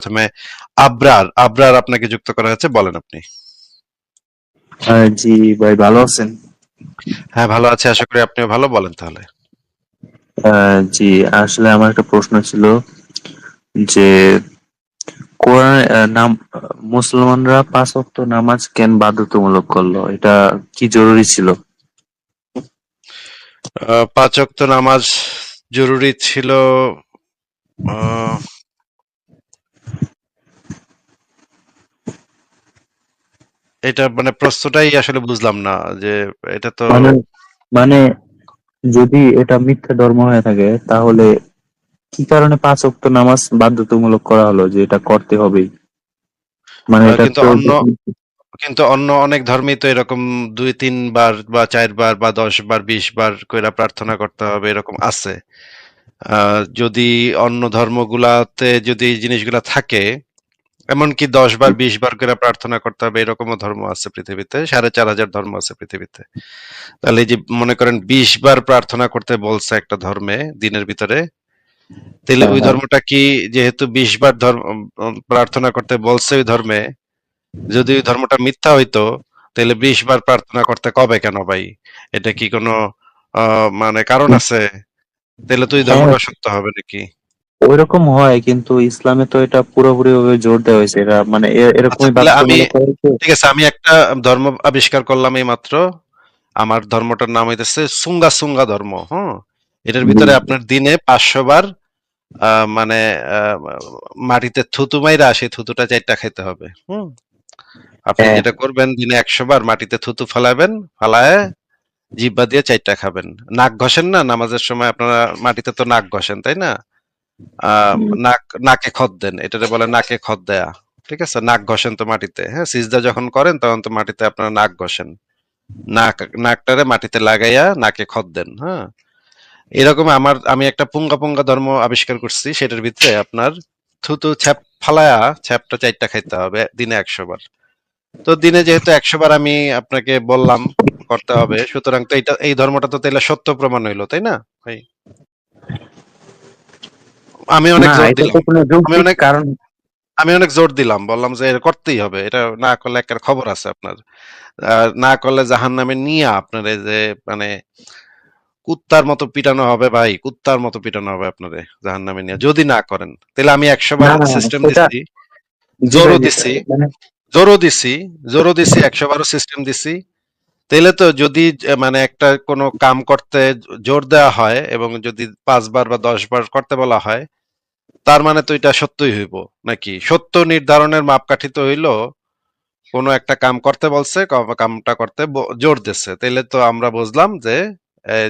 প্রথমে আবরার আবরার আপনাকে যুক্ত করা হয়েছে বলেন আপনি। হ্যাঁ, জি ভাই ভালো আছেন? হ্যাঁ ভালো আছে আশা করি আপনিও ভালো বলেন তাহলে। জি আসলে আমার একটা প্রশ্ন ছিল যে কোরআন নাম মুসলমানরা পাঁচ ওয়াক্ত নামাজ কেন বাধ্যতামূলক করল? এটা কি জরুরি ছিল? পাঁচ ওয়াক্ত নামাজ জরুরি ছিল এটা মানে প্রশ্নটাই আসলে বুঝলাম না যে এটা তো মানে মানে যদি এটা মিথ্যা ধর্ম হয়ে থাকে তাহলে কি কারণে পাঁচ ওয়াক্ত নামাজ বাধ্যতামূলক করা হলো যে এটা করতে হবেই? মানে এটা কিন্তু অন্য- কিন্তু অন্য অনেক ধর্মেই তো এরকম দুই তিন বার বা চার বার বা দশ বার বিশ বার কইরা প্রার্থনা করতে হবে এরকম আছে। যদি অন্য ধর্মগুলাতে যদি জিনিসগুলা থাকে এমনকি দশ বার বিশ বার করে প্রার্থনা করতে হবে এরকমও ধর্ম আছে পৃথিবীতে। সাড়ে চার হাজার ধর্ম আছে পৃথিবীতে। তাহলে যে মনে করেন বিশ বার প্রার্থনা করতে বলছে একটা ধর্মে দিনের ভিতরে তাহলে ওই হ্যাঁ। ধর্মটা কি যেহেতু বিশ বার ধর্ম প্রার্থনা করতে বলছে ওই ধর্মে যদি ওই ধর্মটা মিথ্যা হইতো তাহলে বিশ বার প্রার্থনা করতে কবে কেন ভাই? এটা কি কোনো মানে কারণ আছে? তাহলে তো ওই ধর্মটা সত্য হবে নাকি? ওইরকম হয় কিন্তু ইসলামে তো এটা পুরোপুরি ভাবে জোর দেওয়া হয়েছে। এটা মানে এ- এরকমই আচ্ছা, আমি-। ঠিক আছে আমি একটা ধর্ম আবিষ্কার করলাম এই মাত্র আমার ধর্মটার নাম হইতেছে সুঙ্গা সুঙ্গা ধর্ম হ্যাঁ এটার ভিতরে আপনার দিনে পাঁচশো বার মানে মাটিতে থুতু মাইরা সেই থুতুটা চারটা খাইতে হবে হুম? আপনি হ্যাঁ। যেটা করবেন দিনে একশো বার মাটিতে থুতু ফেলাবেন ফালায় জিব্বা দিয়ে চারটা খাবেন। নাক ঘষেন না? নামাজের সময় আপনারা মাটিতে তো নাক ঘষেন তাই না। নাক নাকে খত দেন। এটাতে বলে নাকে খত দেয়া। ঠিক আছে? নাক ঘষেন তো মাটিতে। হ্যাঁ সিজদা যখন করেন তখন তো মাটিতে আপনারা নাক ঘষেন। নাক নাকটারে মাটিতে লাগাইয়া নাকে খত দেন। হ্যাঁ? এরকম আমার আমি একটা পুঙ্গা পুঙ্গা ধর্ম আবিষ্কার করছি। সেটার ভিতরে আপনার থুতু ছ্যাপ ফালায়া ছ্যাপটা চারটা খাইতে হবে দিনে একশো বার। তো দিনে যেহেতু একশো বার আমি আপনাকে বললাম করতে হবে। সুতরাং তো এটা এই ধর্মটা তো তাহলে সত্য প্রমাণ হইল তাই না ভাই? আমি অনেক জোর দিলাম। তো অনেক- কারণ। আমি অনেক জোর দিলাম বললাম যে এটা করতেই হবে এটা না করলে একটা খবর আছে আপনার। না করলে জাহান নামে নিয়ে আপনার এই যে মানে কুত্তার মতো পিটানো হবে ভাই কুত্তার মতো পিটানো হবে আপনারে জাহান নামে নিয়ে যদি না করেন। তাহলে আমি একশো বার সিস্টেম দিচ্ছি জোরও দিছি। জোরও দিছি জোরও দিছি একশো বারো সিস্টেম দিছি। তাহলে তো যদি মানে একটা কোনো কাম করতে জোর দেওয়া হয় এবং যদি পাঁচবার বা দশ বার করতে বলা হয় তার মানে তো এটা সত্যই হইব, নাকি? সত্য নির্ধারণের মাপকাঠি তো হইল, কোনো একটা কাম করতে বলছে কামটা করতে জোর দিচ্ছে তাইলে তো আমরা বুঝলাম যে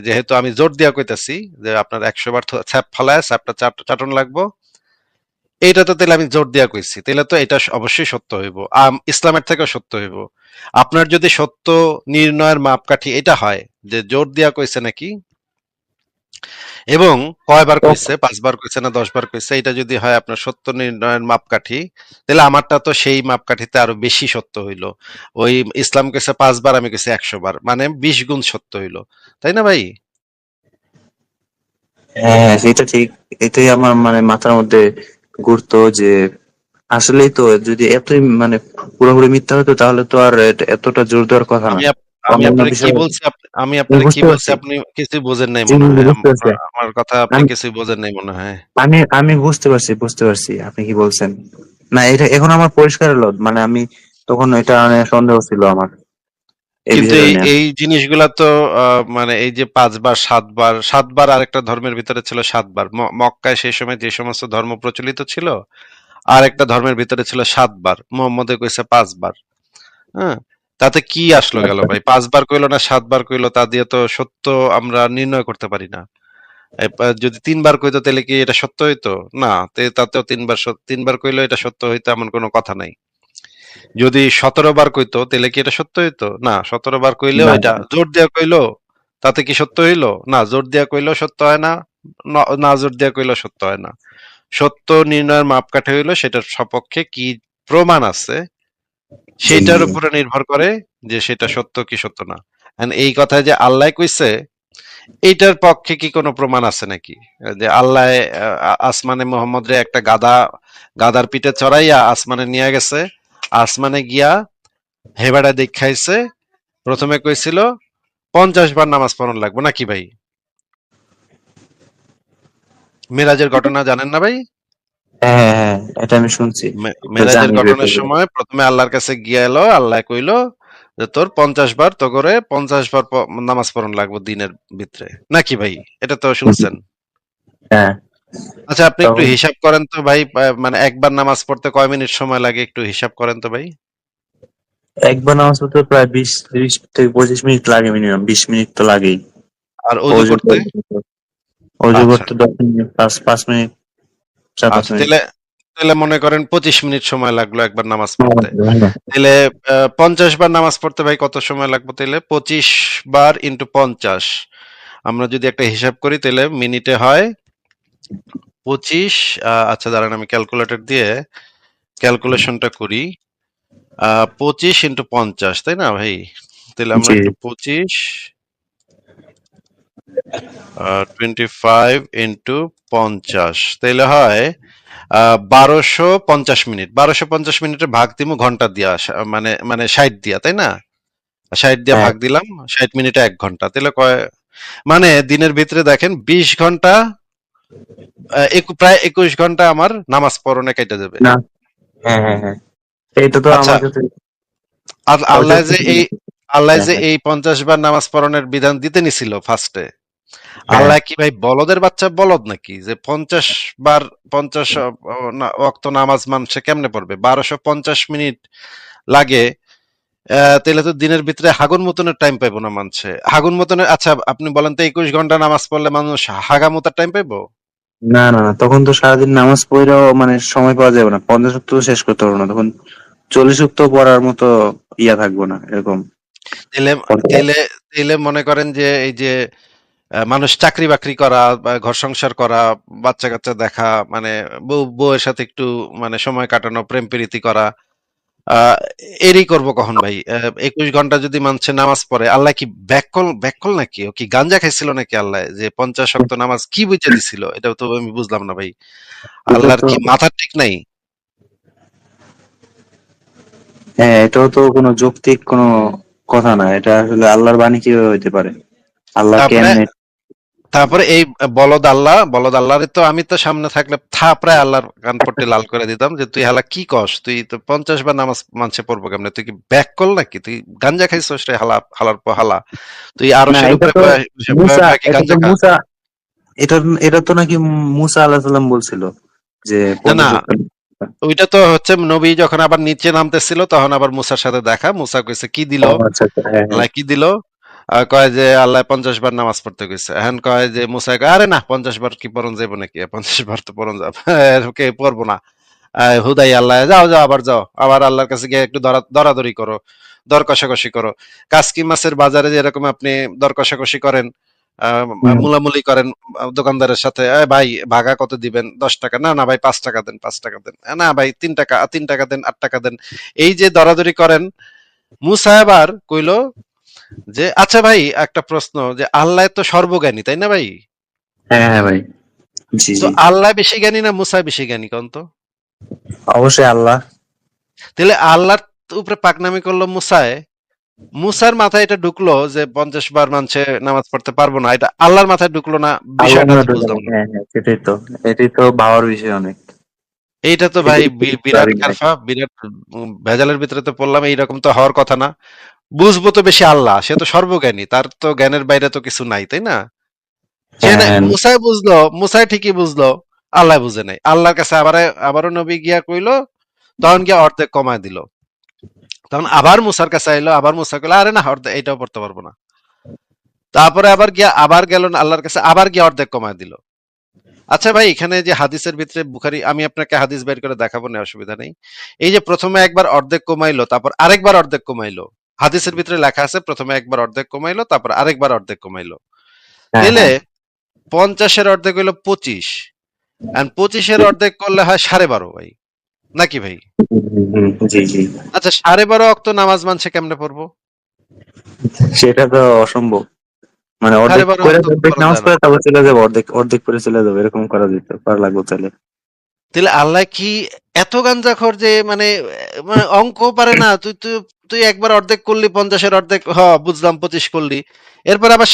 যেহেতু আমি জোর দিয়া কইতাছি যে আপনার একশো বার ছ্যাপ ফালায় ছ্যাপটা চাট- চাটন লাগবো, এইটা তো তাহলে আমি জোর দিয়া কইছি। তাহলে তো এটা অবশ্যই সত্য হইব। ইসলামের থেকেও সত্য হইব। আপনার যদি সত্য নির্ণয়ের মাপকাঠি এটা হয়, যে জোর দিয়া কইছে নাকি এবং কয়বার কইছে পাঁচবার কইছে না দশবার কইছে এটা যদি হয় আপনার সত্য নির্ণয়ের মাপকাঠি তাহলে আমারটা তো সেই মাপকাঠিতে আরও বেশি সত্য হইল। ওই ইসলাম কইছে পাঁচবার আমি কইছি একশো বার মানে বিশ গুণ সত্য হইল। তাই না ভাই? হ্যাঁ সেটা ঠিক। এটাই আমার মানে মাথার মধ্যে ঘুরতো যে আসলেই তো যদি এতই মানে পুরোপুরি মিথ্যা হতো তাহলে তো আর এতটা জোর দেওয়ার কথা না। আমি আপনাকে কি বলছি? আমি আপনাকে কি বলছি? আপনি কিছু বোঝেন নাই মনে হয়। আমার- কথা আপনি কিছু বোঝেন নাই মনে হয়। আমি আমি বুঝতে পারছি বুঝতে পারছি। আপনি কি বলছেন? না এটা এখন আমার পরিষ্কার হলো মানে আমি তখন এটা সন্দেহ ছিল আমার। এই কিন্তু এই জিনিসগুলা তো আহ, মানে এই যে পাঁচবার সাতবার সাতবার আরেকটা ধর্মের ভিতরে ছিল সাতবার। মক্কায় সেই সময় যে সমস্ত ধর্ম প্রচলিত ছিল আর একটা ধর্মের ভিতরে ছিল সাতবার। মোহাম্মদে কইছে পাঁচবার। হ্যাঁ? তাতে কি আসলো গেল ভাই? পাঁচবার কইলো না সাতবার কইলো তা দিয়ে তো সত্য আমরা নির্ণয় করতে পারি না। যদি তিনবার কইতো তাহলে কি এটা সত্য হইতো? না তাতেও তিনবার তিনবার কইলো এটা সত্য হইতো এমন কোনো কথা নাই। যদি সতেরো বার কইতো তাহলে কি এটা সত্য হইতো? না সতেরো বার কইলেও। এটা জোর দিয়া কইলো তাতে কি সত্য হইল? না জোর দিয়া কইলেও সত্য হয় না ন- না জোর দিয়া কইলেও সত্য হয় না। সত্য নির্ণয়ের মাপকাঠি হইল সেটার সপক্ষে কি প্রমাণ আছে? সেটার উপরে নির্ভর করে যে সেটা সত্য কি সত্য না। এই কথায় যে আল্লাহ কইছে এইটার পক্ষে কি কোনো প্রমাণ আছে নাকি? যে আল্লাহ আসমানে মোহাম্মদ রে একটা গাদা গাদার পিঠে চড়াইয়া আসমানে নিয়ে গেছে আসমানে গিয়া হেবাড়া দেখাইছে। প্রথমে কইছিল পঞ্চাশ বার নামাজ পড়ন লাগবো নাকি ভাই? মেরাজের ঘটনা জানেন না ভাই? হ্যাঁ হ্যাঁ এটা আমি শুনছি। মেরাজের ঘটনার সময় প্রথমে আল্লাহর কাছে গিয়া এলো আল্লাহ কইলো যে তোর পঞ্চাশ বার তো করে পঞ্চাশ বার নামাজ পড়ন লাগবে দিনের ভিতরে। নাকি ভাই? এটা তো শুনছেন? হ্যাঁ। আচ্ছা আপনি একটু হিসাব করেন তো ভাই মানে একবার নামাজ পড়তে কয় মিনিট সময় লাগে একটু হিসাব করেন তো ভাই? একবার নামাজ পড়তে প্রায় বিশ তিরিশ থেকে পঁচিশ মিনিট লাগে মিনিমাম বিশ মিনিট তো লাগেই। আর অজু করতে অজু আচ্ছা। করতে দশ মিনিট পাঁচ পাঁচ মিনিট। আচ্ছা তাহলে তাহলে মনে করেন পঁচিশ মিনিট সময় লাগল একবার নামাজ পড়তে। হ্যাঁ, তাহলে আহ, পঞ্চাশ বার নামাজ পড়তে ভাই কত সময় লাগবে? তাহলে পঁচিশ বার ইন্টু পঞ্চাশ। আমরা যদি একটা হিসাব করি তাহলে মিনিটে হয় পঁচিশ আচ্ছা দাঁড়ান আমি ক্যালকুলেটর দিয়ে ক্যালকুলেশনটা করি। আহ, পঁচিশ ইন্টু পঞ্চাশ তাই না ভাই? তাহলে আমরা একটু পঁচিশ টোয়েন্টি ফাইভ ইন্টু পঞ্চাশ। তাহলে হয় বারোশো পঞ্চাশ মিনিট। বারোশো পঞ্চাশ মিনিটে ভাগ দিমু ঘণ্টা দিয়া মানে মানে ষাট দিয়া তাই না? ষাট দিয়া হ্যাঁ। ভাগ দিলাম ষাট মিনিটে এক ঘণ্টা। তাহলে কয় মানে দিনের ভিতরে দেখেন বিশ ঘণ্টা প্রায় একুশ ঘণ্টা আমার নামাজ পড়নে কেটে যাবে হ্যাঁ হ্যাঁ আচ্ছা, আল্লাহ যে এই আল্লাহ যে এই পঞ্চাশ বার নামাজ পড়নের বিধান দিতে নিছিল ফার্স্টে। আল্লাহ কি ভাই বলদের বাচ্চা বলদ নাকি? যে পঞ্চাশ বার পঞ্চাশ অক্ত নামাজ মানুষে কেমনে পড়বে? বারোশো পঞ্চাশ মিনিট লাগে তাহলে তো দিনের ভিতরে হাগুন মতনের টাইম পাইবো না মানছে। হাগুন মতনের আচ্ছা আপনি বলেন তো একুশ ঘণ্টা নামাজ পড়লে মানুষ হাগা মতার টাইম পাইবো? না না না তখন তো সারাদিন নামাজ পড়েও মানে সময় পাওয়া যাবে না। পঞ্চাশ তো শেষ করতে পারব না তখন চল্লিশ তো পড়ার মতো ইয়া থাকব না এরকম। তাহলে তাহলে মনে করেন যে এই যে মানুষ চাকরি বাকরি করা বা ঘর সংসার করা বাচ্চা কাচ্চা দেখা মানে বউ বউয়ের সাথে একটু মানে সময় কাটানো প্রেম প্রীতি করা আহ এরই করব কখন ভাই? একুশ ঘণ্টা যদি মানছে নামাজ পড়ে আল্লাহ কি ব্যাকল ব্যাকল নাকি? ও কি গাঞ্জা খাইছিল নাকি আল্লাহ? যে পঞ্চাশ শক্ত নামাজ কি বুঝে দিছিল? এটাও তো আমি বুঝলাম না ভাই। আল্লাহর কি মাথা ঠিক নাই? হ্যাঁ এটাও তো কোনো যৌক্তিক কোনো কথা না। এটা আসলে আল্লাহর বাণী কীভাবে হইতে পারে? আল্লাহ কেমনে তারপরে এই বলদ আল্লাহ বলদ আল্লাহরে তো আমি তো সামনে থাকলে থাপড়ায় আল্লাহর কান পট্টি লাল করে দিতাম যে তুই হালা কি কস? তুই তো পঞ্চাশ বার নামাজ মানছে পড়ব কেমনে? তুই কি ব্যাক কল নাকি? তুই গাঞ্জা খাইছস রে হালা হালার পর হালা? তুই আরও এটা এটা তো নাকি মুসা আলাহ সাল্লাম বলছিল যে না। ওইটা তো হচ্ছে নবী যখন আবার নিচে নামতেছিল তখন আবার মুসার সাথে দেখা। মুসা কইছে কি দিল? আচ্ছা আচ্ছা হ্যাঁ হ্যাঁ। কি দিল? কয় যে আল্লাহ পঞ্চাশ বার নামাজ পড়তে গেছে এখন কয় যে মুসাই কয় আরে না পঞ্চাশ বার কি পড়ন যাব নাকি? পঞ্চাশ বার তো পড়ন যাব। কে পড়ব না। হুদাই আল্লাহ যাও যাও আবার যাও। আবার আল্লাহর কাছে গিয়ে একটু দরা দরাদরি করো দর কষাকষি করো। কাসকি মাছের বাজারে যেরকম আপনি দর কষাকষি করেন। মুলামুলি করেন দোকানদারের সাথে ভাই ভাগা কত দিবেন? দশ টাকা? না না ভাই পাঁচ টাকা দেন পাঁচ টাকা দেন। না ভাই তিন টাকা তিন টাকা দেন আট টাকা দেন। এই যে দরাদরি করেন মুসা এবার কইলো যে আচ্ছা ভাই একটা প্রশ্ন যে আল্লাহ তো সর্বজ্ঞানী তাই না ভাই? হ্যাঁ হ্যাঁ ভাই। তো আল্লাহ বেশি জ্ঞানী না মুসা বেশি জ্ঞানী কোন তো? অবশ্যই আল্লাহ। তাহলে আল্লাহর উপরে পাকনামি করল মুসায়। মুসার মাথায় এটা ঢুকলো যে পঞ্চাশ বার মানছে নামাজ পড়তে পারব না। এটা আল্লাহর মাথায় ঢুকলো না বিষয়টা বুঝলাম হ্যাঁ হ্যাঁ সেটাই তো। এটাই তো ভাবার বিষয় অনেক। এইটা তো ভাই বিরাট কারফা বিরাট ভেজালের ভিতরে তো পড়লাম এইরকম তো হওয়ার কথা না। বুঝব তো বেশি আল্লাহ সে তো সর্বজ্ঞানী তার তো জ্ঞানের বাইরে তো কিছু নাই তাই না? না- হ্যাঁ। মুসাই বুঝলো মুসাই ঠিকই বুঝলো আল্লাহ বুঝে নাই। আল্লাহর কাছে আবার আবারও নবী গিয়া কইলো তখন গিয়া অর্ধেক কমায় দিল। তখন আবার মুসার কাছে আইলো আবার মুসা কইলো আরে না অর্ধেক এইটাও পড়তে পারব না। তারপরে আবার গিয়া আবার গেল না আল্লাহর কাছে আবার গিয়া অর্ধেক কমায় দিল। আচ্ছা ভাই এখানে যে হাদিসের ভিতরে বুখারি আমি আপনাকে হাদিস বের করে দেখাবো না অসুবিধা নেই। এই যে প্রথমে একবার অর্ধেক কমাইলো তারপর আরেকবার অর্ধেক কমাইলো। হাদিসের ভিতরে লেখা আছে প্রথমে একবার অর্ধেক কমাইলো তারপর আরেকবার অর্ধেক কমাইলো। হ্যাঁ, তাহলে পঞ্চাশের অর্ধেক হইল পঁচিশ। আর পঁচিশের অর্ধেক করলে হয় সাড়ে বারো ভাই। নাকি ভাই? আচ্ছা সাড়ে বারো অক্ত নামাজ মানছে কেমনে পড়ব? সেটা তো অসম্ভব। মানে অর্ধেক নামাজ পড়ে তারপর চলে যাব অর্ধেক অর্ধেক পরে চলে যাব এরকম করা যেত করা লাগবে তাহলে। তাহলে আল্লাহ কি এত গাঞ্জাখোর যে মানে মানে অঙ্ক পারে না তুই তুই তুই একবার অর্ধেক করলি, পঞ্চাশের অর্ধেক, হ, বুঝলাম, পঁচিশ করলি। এরপর আবার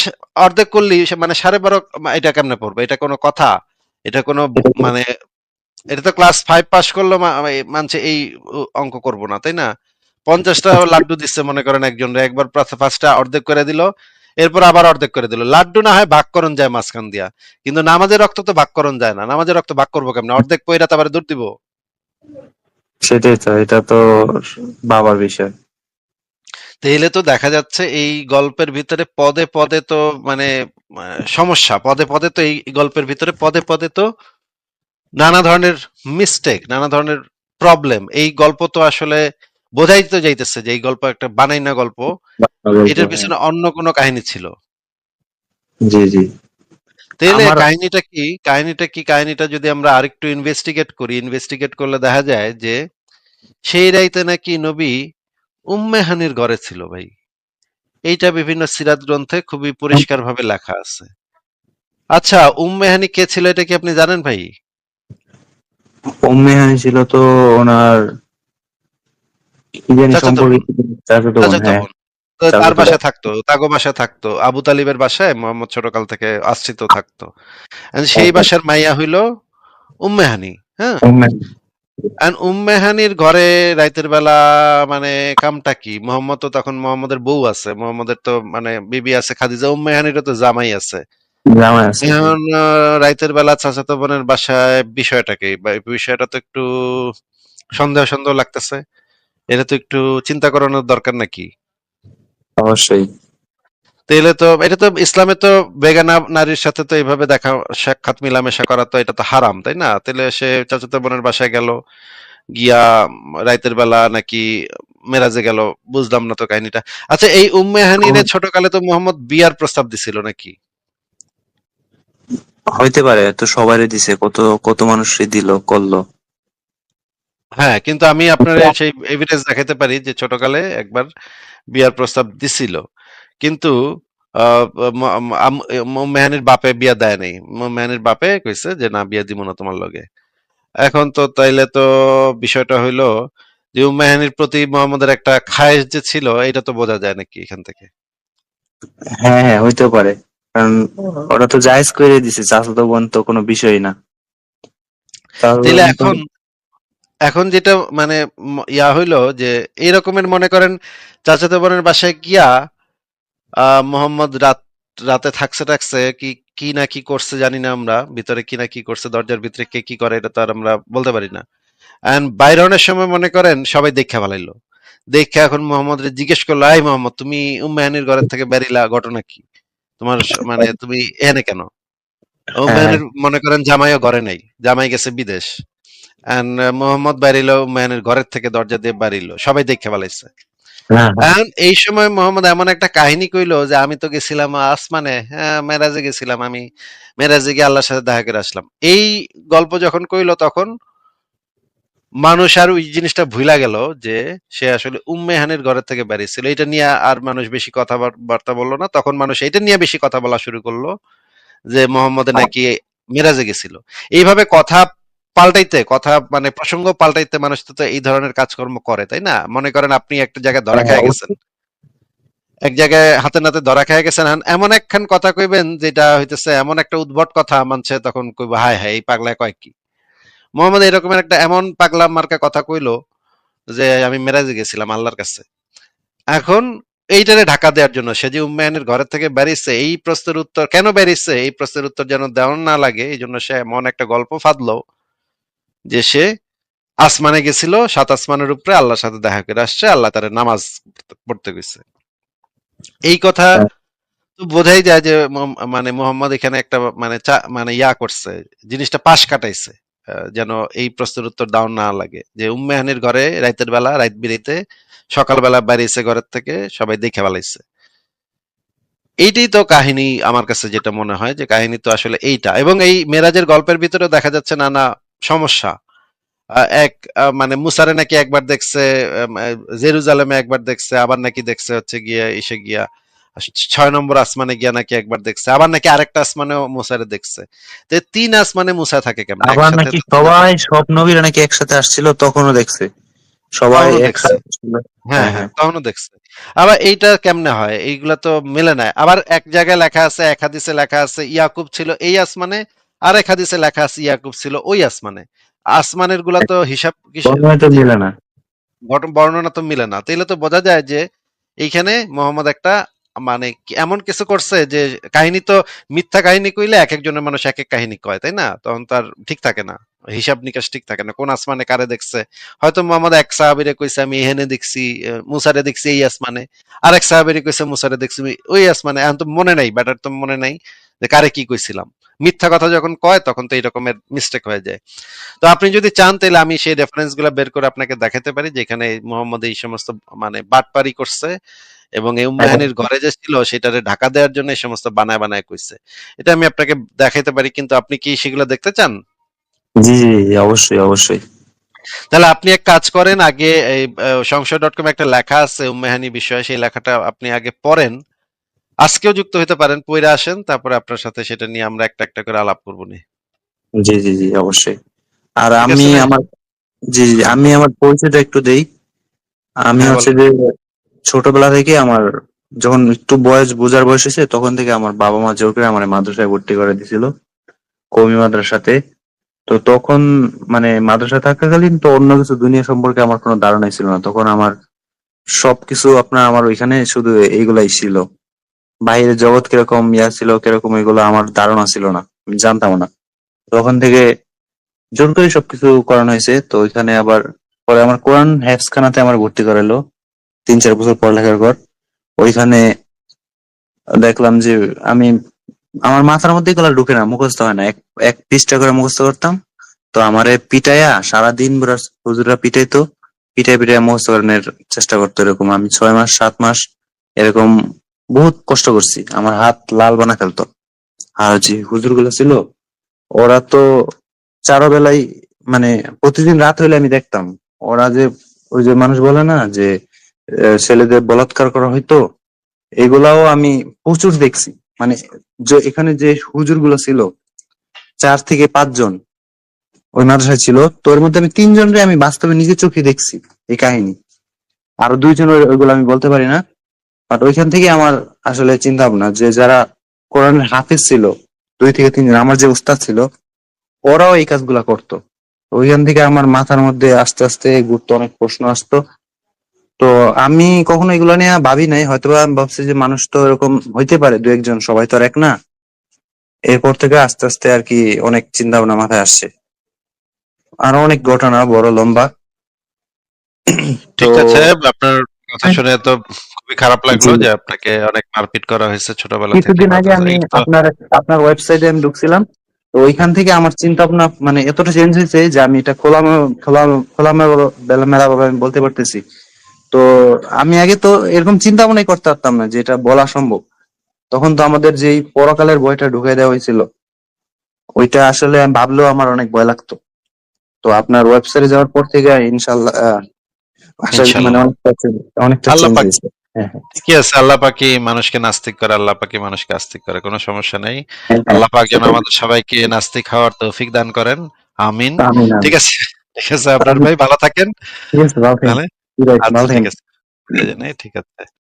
অর্ধেক করলি মানে সাড়ে বারো এটা কেমনে পড়বে? এটা কোনো কথা? এটা কোনো মানে এটা তো ক্লাস ফাইভ পাস করল মানছে এই অঙ্ক করব না, তাই না? পঞ্চাশটা লাড্ডু দিচ্ছে, মনে করেন একজন একবার ফার্স্টটা অর্ধেক করে দিল, এরপর আবার অর্ধেক করে দিল। লাড্ডু না হয় ভাগকরণ যায় মাঝখান দিয়া। কিন্তু নামাজের রক্ত তো ভাগকরণ যায় না। নামাজের রক্ত ভাগ করব কেমন? অর্ধেক পয়রা তারপরে দূর দিব। সেটাই তো, এটা তো বাবার বিষয়। তাহলে তো দেখা যাচ্ছে এই গল্পের ভিতরে পদে পদে তো মানে সমস্যা। পদে পদে তো এই গল্পের ভিতরে পদে পদে তো নানা ধরনের মিস্টেক নানা ধরনের প্রবলেম এই গল্প তো আসলে বোঝাই তো যাইতেছে যে এই গল্প একটা বানাই না গল্প এটার পিছনে অন্য কোনো কাহিনী ছিল। জি জি। তাহলে কাহিনীটা কি? কাহিনীটা কি? কাহিনীটা যদি আমরা আরেকটু ইনভেস্টিগেট করি ইনভেস্টিগেট করলে দেখা যায় যে সেই রাইতে নাকি নবী উম্মেহানির ঘরে ছিল ভাই। এইটা বিভিন্ন সিরাত গ্রন্থে খুবই পরিষ্কার ভাবে লেখা আছে। আচ্ছা উম্মেহানি কে ছিল এটা কি আপনি জানেন ভাই? উম্মেহানি ছিল তো ওনার হ্যাঁ। তার বাসায় থাকতো তাগো বাসায় থাকতো আবু তালিবের বাসায় মোহাম্মদ ছোটকাল থেকে আশ্রিত থাকতো। সেই বাসার মাইয়া হইল উম্মেহানি হ্যাঁ। আর উম্মেহানির ঘরে রাইতের বেলা মানে কামটা কি? মোহাম্মদ তো তখন মোহাম্মদের বউ আছে। মোহাম্মদের তো মানে বিবি আছে খাদিজা। উম্মেহানিরও তো জামাই আছে। এখন রাইতের বেলা চাচাতো বোনের বাসায় বিষয়টা কি? বা এই বিষয়টা তো একটু সন্দেহ সন্দেহ লাগতেছে। এটা তো একটু চিন্তা করানোর দরকার নাকি? অবশ্যই। তাহলে তো এটা তো ইসলামে তো বেগানা নারীর সাথে তো এইভাবে দেখা সাক্ষাৎ মিলামেশা করা তো এটা তো হারাম তাই না? তাহলে সে চাচাতো বোনের বাসায় গেল গিয়া রাইতের বেলা নাকি মেরাজে গেল বুঝলাম না তো কাহিনীটা। আচ্ছা এই উম্মে হানিরে ছোটকালে তো মোহাম্মদ বিয়ার প্রস্তাব দিছিল নাকি? হইতে পারে তো সবারই দিছে কত কত মানুষই দিল করল। হ্যাঁ কিন্তু আমি আপনার সেই এভিডেন্স দেখাতে পারি যে ছোটকালে একবার বিয়ার প্রস্তাব দিছিল। কিন্তু মেহানির বাপে বিয়া দেয় নাই। মেহানির বাপে কইছে যে না বিয়া দিব না তোমার লগে। এখন তো তাইলে তো বিষয়টা হইল যে মেহানির প্রতি মোহাম্মদের একটা খায়েশ যে ছিল এটা তো বোঝা যায় নাকি এখান থেকে? হ্যাঁ হ্যাঁ হইতে পারে। কারণ ওরা তো জায়েজ করে দিছে চাচাতো বোন তো কোনো বিষয় না। চাচাতো তাইলে বোন তো- এখন এখন যেটা মানে ইয়া হইল যে এই রকমের মনে করেন চাচাতো বোনের বাসায় গিয়া মোহাম্মদ রাত রাতে থাকছে টাকছে কি কি না কি করছে জানি না আমরা ভিতরে কি না কি করছে দরজার ভিতরে কে কি করে এটা তো আর আমরা বলতে পারি না। এন্ড বাইরনের সময় মনে করেন সবাই দেখা ভালাইলো দেখে এখন মোহাম্মদ জিজ্ঞেস করল আই মোহাম্মদ তুমি উম্মায়ানির ঘরের থেকে বেরিলা ঘটনা কি? তোমার মানে তুমি এখানে কেন? উম্মায়ানির মনে করেন জামাইও ঘরে নাই জামাই গেছে বিদেশ। এন্ড মোহাম্মদ বাড়িলো উম্মায়ানির ঘরের থেকে দরজা দিয়ে বাড়িলো সবাই দেখে ভালাইছে হ্যাঁ হ্যাঁ। এখন এই সময় মোহাম্মদ এমন একটা কাহিনী কইলো যে আমি তো গেছিলাম আসমানে হ্যাঁ মেরাজে গেছিলাম আমি। মেরাজে গিয়ে আল্লাহর সাথে দেখা করে আসলাম। এই গল্প যখন কইলো তখন মানুষ আর ওই জিনিসটা ভুলা গেল যে সে আসলে উম্মেহানের ঘরের থেকে বেরিয়েছিল। এটা নিয়ে আর মানুষ বেশি কথাবার্তা বলল না। তখন মানুষ এটা নিয়ে বেশি কথা বলা শুরু করল যে মোহাম্মদ নাকি মেরাজে গেছিল। এইভাবে কথা পাল্টাইতে কথা মানে প্রসঙ্গ পাল্টাইতে মানুষ তো এই ধরনের কাজকর্ম করে তাই না? মনে করেন আপনি একটা জায়গায় ধরা খেয়ে গেছেন। এক জায়গায় হাতে নাতে ধরা খেয়ে গেছেন এমন একখান কথা কইবেন যেটা হইতেছে এমন একটা উদ্ভট কথা মানছে তখন কইব হায় হায় এই পাগলায় কয় কি? মোহাম্মদ এরকমের একটা এমন পাগলা মার্কা কথা কইলো যে আমি মেরাজে গেছিলাম আল্লাহর কাছে। এখন এইটারে ঢাকা দেওয়ার জন্য সে যে উম্মায়নের ঘরের থেকে বেরিয়েছে এই প্রশ্নের উত্তর কেন বেরিয়েছে? এই প্রশ্নের উত্তর যেন দেওয়ার না লাগে এই জন্য সে এমন একটা গল্প ফাদলো। যে সে আসমানে গেছিল সাত আসমানের উপরে আল্লাহর সাথে দেখা করে আসছে আল্লাহ তার নামাজ পড়তে গেছে। এই কথা তো বোঝাই যায় যে মানে মোহাম্মদ এখানে একটা মানে মানে ইয়া করছে জিনিসটা পাশ কাটাইছে যেন এই প্রশ্নের উত্তর দাও না লাগে। যে উম্মেহানির ঘরে রাইতের বেলা রাইত বিরিতে সকালবেলা বেরিয়েছে ঘরের থেকে সবাই দেখে ফেলাইছে। এইটাই তো কাহিনী আমার কাছে যেটা মনে হয় যে কাহিনী তো আসলে এইটা। এবং এই মেরাজের গল্পের ভিতরে দেখা যাচ্ছে নানা সমস্যা। এক মানে মুসারে নাকি একবার দেখছে জেরুজালেমে একবার দেখছে আবার নাকি দেখছে হচ্ছে গিয়ে এসে গিয়া ছয় নম্বর আসমানে গিয়া নাকি একবার দেখছে আবার নাকি আরেকটা আসমানে মুসারে দেখছে। তো তিন আসমানে মুসা থাকে কেমন? আবার নাকি সবাই সব নবীরা নাকি একসাথে আসছিল তখনও দেখছে। সবাই একসাথে ছিল। হ্যাঁ হ্যাঁ, হ্যাঁ। তখনও দেখছে। আবার এইটা কেমনে হয়? এইগুলা তো মেলে না। আবার এক জায়গায় লেখা আছে এক হাদিসে লেখা আছে ইয়াকুব ছিল এই আসমানে আর এক হাদিসে লেখা আছে ইয়াকুব ছিল ওই আসমানে। আসমানেরগুলা তো হিসাব মিলে না। বর্ণনা তো মিলে না। তাইলে তো বোঝা যায় যে এইখানে মোহাম্মদ একটা মানে এমন কিছু করছে যে কাহিনী তো মিথ্যা কাহিনী কইলে এক একজনের মানুষ এক এক কাহিনী কয় তাই না? তখন তার ঠিক থাকে না। হিসাব নিকাশ ঠিক থাকে না। কোন আসমানে কারে দেখছে? হয়তো মোহাম্মদ এক সাহাবিরে কইছে আমি এখানে দেখছি মুসারে দেখছি এই আসমানে। আর এক সাহাবিরে কইছে মুসারে দেখছি ওই আসমানে। এখন তো মনে নাই ব্যাটার তো মনে নাই যে কারে কি কইছিলাম। মিথ্যা কথা যখন কয় তখন তো এই রকমের মিস্টেক হয়ে যায়। তো আপনি যদি চান তাহলে আমি সেই রেফারেন্সগুলা বের করে আপনাকে দেখাতে পারি যেখানে মোহাম্মদ এই সমস্ত মানে বাটপারি করছে এবং এই উম্মাহানির ঘরে যে ছিল সেটারে ঢাকা দেওয়ার জন্য এই সমস্ত বানায় বানায় কইছে। এটা আমি আপনাকে দেখাইতে পারি কিন্তু আপনি কি সেগুলো দেখতে চান? জি জি অবশ্যই অবশ্যই। তাহলে আপনি এক কাজ করেন আগে এই সংশয় ডট কম একটা লেখা আছে উম্মেহানি বিষয়ে সেই লেখাটা আপনি আগে পড়েন। আজকেও যুক্ত হতে পারেন পইরা আসেন তারপরে আপনার সাথে সেটা নিয়ে আমরা একটা একটা করে আলাপ করব নি জি জি জি অবশ্যই। আর আমি আমার জি জি আমি আমার পরিচয়টা একটু দেই। আমি হ্যাঁ, হচ্ছে যে ছোটবেলা থেকে আমার যখন একটু বয়স বোঝার বয়স হয়েছে তখন থেকে আমার বাবা মা জোর করে আমার মাদ্রাসায় ভর্তি করে দিছিল কৌমি মাদ্রাসাতে। তো তখন মানে মাদ্রাসা থাকাকালীন তো অন্য কিছু দুনিয়া সম্পর্কে আমার কোনো ধারণাই ছিল না। তখন আমার সবকিছু আপনার আমার ওইখানে শুধু এইগুলাই ছিল। বাইরের জগৎ কীরকম ইয়া ছিল, কীরকম এগুলো আমার ধারণা ছিল না, আমি জানতাম না। তখন থেকে জোর করে সবকিছু করানো হয়েছে, তো ওইখানে আবার পরে আমার কোরআন খানাতে আমার ভর্তি করালো তিন চার বছর পড়ালেখার পর। ওইখানে দেখলাম যে আমি, আমার মাথার মধ্যে এগুলো ঢুকে না, মুখস্থ হয় না। এক এক পৃষ্ঠা করে মুখস্থ করতাম। তো আমারে পিটাইয়া সারাদিন হুজুরা পিটাইতো পিটাই পিটাই মুখস্থ করানোর চেষ্টা করতো এরকম। আমি ছয় মাস, সাত মাস এরকম বহুত কষ্ট করছি। আমার হাত লাল বানা ফেলতো। আর যে হুজুরগুলো ছিল, ওরা তো চারো বেলায় মানে প্রতিদিন রাত হইলে আমি দেখতাম। ওরা যে, ওই যে মানুষ বলে না যে ছেলেদের বলাৎকার করা হইতো, এগুলাও আমি প্রচুর দেখছি। মানে যে, এখানে যে হুজুরগুলো ছিল, চার থেকে পাঁচজন ওই মাদ্রাসায় ছিল, তো ওর মধ্যে আমি তিনজনরে আমি বাস্তবে নিজে চোখে দেখছি, এই কাহিনী। আরও দুইজন ওইগুলো আমি বলতে পারি না। বাট ওইখান থেকে আমার আসলে চিন্তা ভাবনা যে যারা কোরআনের হাফিজ ছিল দুই থেকে তিনজন আমার যে উস্তাদ ছিল ওরাও এই কাজগুলা করতো। ওইখান থেকে আমার মাথার মধ্যে আস্তে আস্তে ঘুরতো অনেক প্রশ্ন আসতো। তো আমি কখনো এগুলো নিয়ে ভাবি নাই হয়তো আমি ভাবছি যে মানুষ তো এরকম হইতে পারে দু একজন সবাই তো আর এক না। এরপর থেকে আস্তে আস্তে আর কি অনেক চিন্তা ভাবনা মাথায় আসছে। আরও অনেক ঘটনা বড় লম্বা। ঠিক আছে আপনার কথা শুনে তো খুবই খারাপ লাগল যে আপনাকে অনেক মারপিট করা হয়েছে ছোটবেলা থেকে। কিছুদিন আগে আমি আপনার আপনার ওয়েবসাইটে আমি ঢুকছিলাম। তো ওইখান থেকে আমার চিন্তা ভাবনা মানে এতটা চেঞ্জ হয়েছে যে আমি এটা খোলা খোলা খোলা মেলা ভাবে আমি বলতে পারতেছি। তো আমি আগে তো এরকম চিন্তা ভাবনাই করতে পারতাম না যে এটা বলা সম্ভব। তখন তো আমাদের যেই পরকালের বইটা ঢুকাই দেওয়া হয়েছিল ওইটা আসলে আমি ভাবলেও আমার অনেক ভয় লাগতো। তো আপনার ওয়েবসাইটে যাওয়ার পর থেকে ইনশাল্লাহ আশা মানে অনেকটা অনেকটা চেঞ্জ হয়েছে। হ্যাঁ হ্যাঁ কি আছে আল্লাহ পাকি মানুষকে নাস্তিক করে আল্লাহ পাকি মানুষকে আস্তিক করে কোনো সমস্যা নেই। হ্যাঁ, আল্লাহ পাক যেন আমাদের সবাইকে নাস্তিক হওয়ার তৌফিক দান করেন। আমিন। ঠিক আছে ঠিক আছে আপনার ভাই ভালো থাকেন। ঠিক আছে আচ্ছা ঠিক আছে।